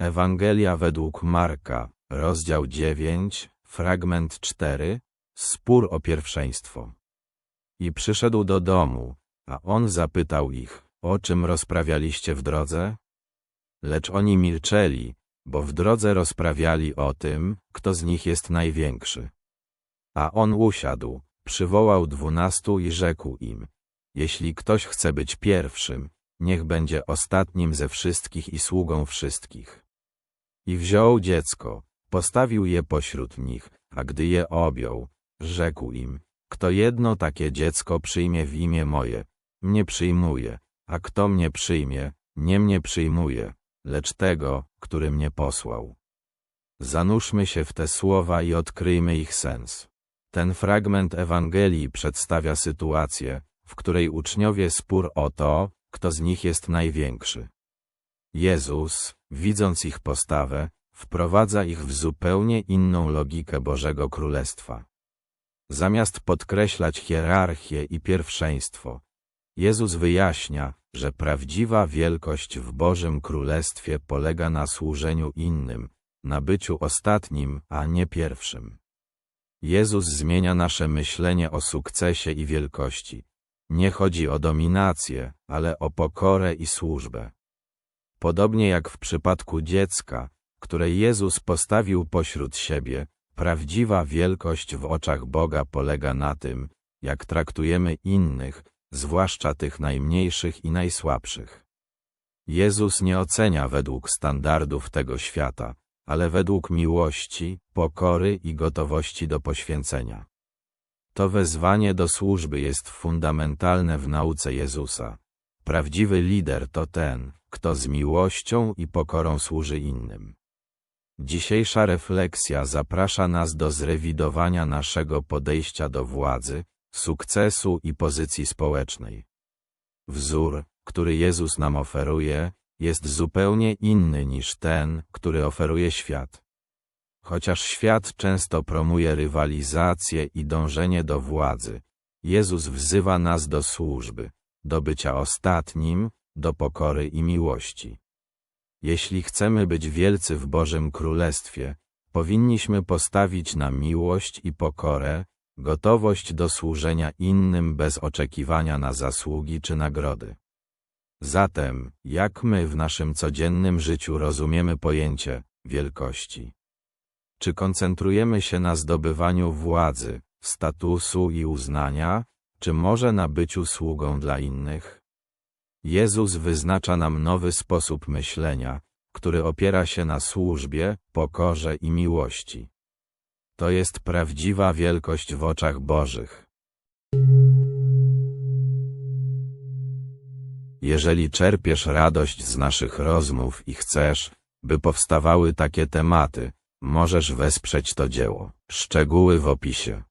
Ewangelia według Marka, rozdział 9, fragment 4, spór o pierwszeństwo. I przyszedł do domu, a on zapytał ich, o czym rozprawialiście w drodze? Lecz oni milczeli, bo w drodze rozprawiali o tym, kto z nich jest największy. A on usiadł, przywołał dwunastu i rzekł im, jeśli ktoś chce być pierwszym, niech będzie ostatnim ze wszystkich i sługą wszystkich. I wziął dziecko, postawił je pośród nich, a gdy je objął, rzekł im, kto jedno takie dziecko przyjmie w imię moje, mnie przyjmuje, a kto mnie przyjmie, nie mnie przyjmuje, lecz tego, który mnie posłał. Zanurzmy się w te słowa i odkryjmy ich sens. Ten fragment Ewangelii przedstawia sytuację, w której uczniowie spór o to, kto z nich jest największy. Jezus, widząc ich postawę, wprowadza ich w zupełnie inną logikę Bożego Królestwa. Zamiast podkreślać hierarchię i pierwszeństwo, Jezus wyjaśnia, że prawdziwa wielkość w Bożym Królestwie polega na służeniu innym, na byciu ostatnim, a nie pierwszym. Jezus zmienia nasze myślenie o sukcesie i wielkości. Nie chodzi o dominację, ale o pokorę i służbę. Podobnie jak w przypadku dziecka, które Jezus postawił pośród siebie, prawdziwa wielkość w oczach Boga polega na tym, jak traktujemy innych, zwłaszcza tych najmniejszych i najsłabszych. Jezus nie ocenia według standardów tego świata, ale według miłości, pokory i gotowości do poświęcenia. To wezwanie do służby jest fundamentalne w nauce Jezusa. Prawdziwy lider to ten, kto z miłością i pokorą służy innym. Dzisiejsza refleksja zaprasza nas do zrewidowania naszego podejścia do władzy, sukcesu i pozycji społecznej. Wzór, który Jezus nam oferuje, jest zupełnie inny niż ten, który oferuje świat. Chociaż świat często promuje rywalizację i dążenie do władzy, Jezus wzywa nas do służby, do bycia ostatnim, do pokory i miłości. Jeśli chcemy być wielcy w Bożym Królestwie, powinniśmy postawić na miłość i pokorę, gotowość do służenia innym bez oczekiwania na zasługi czy nagrody. Zatem, jak my w naszym codziennym życiu rozumiemy pojęcie wielkości? Czy koncentrujemy się na zdobywaniu władzy, statusu i uznania, czy może na byciu sługą dla innych? Jezus wyznacza nam nowy sposób myślenia, który opiera się na służbie, pokorze i miłości. To jest prawdziwa wielkość w oczach Bożych. Jeżeli czerpiesz radość z naszych rozmów i chcesz, by powstawały takie tematy, możesz wesprzeć to dzieło. Szczegóły w opisie.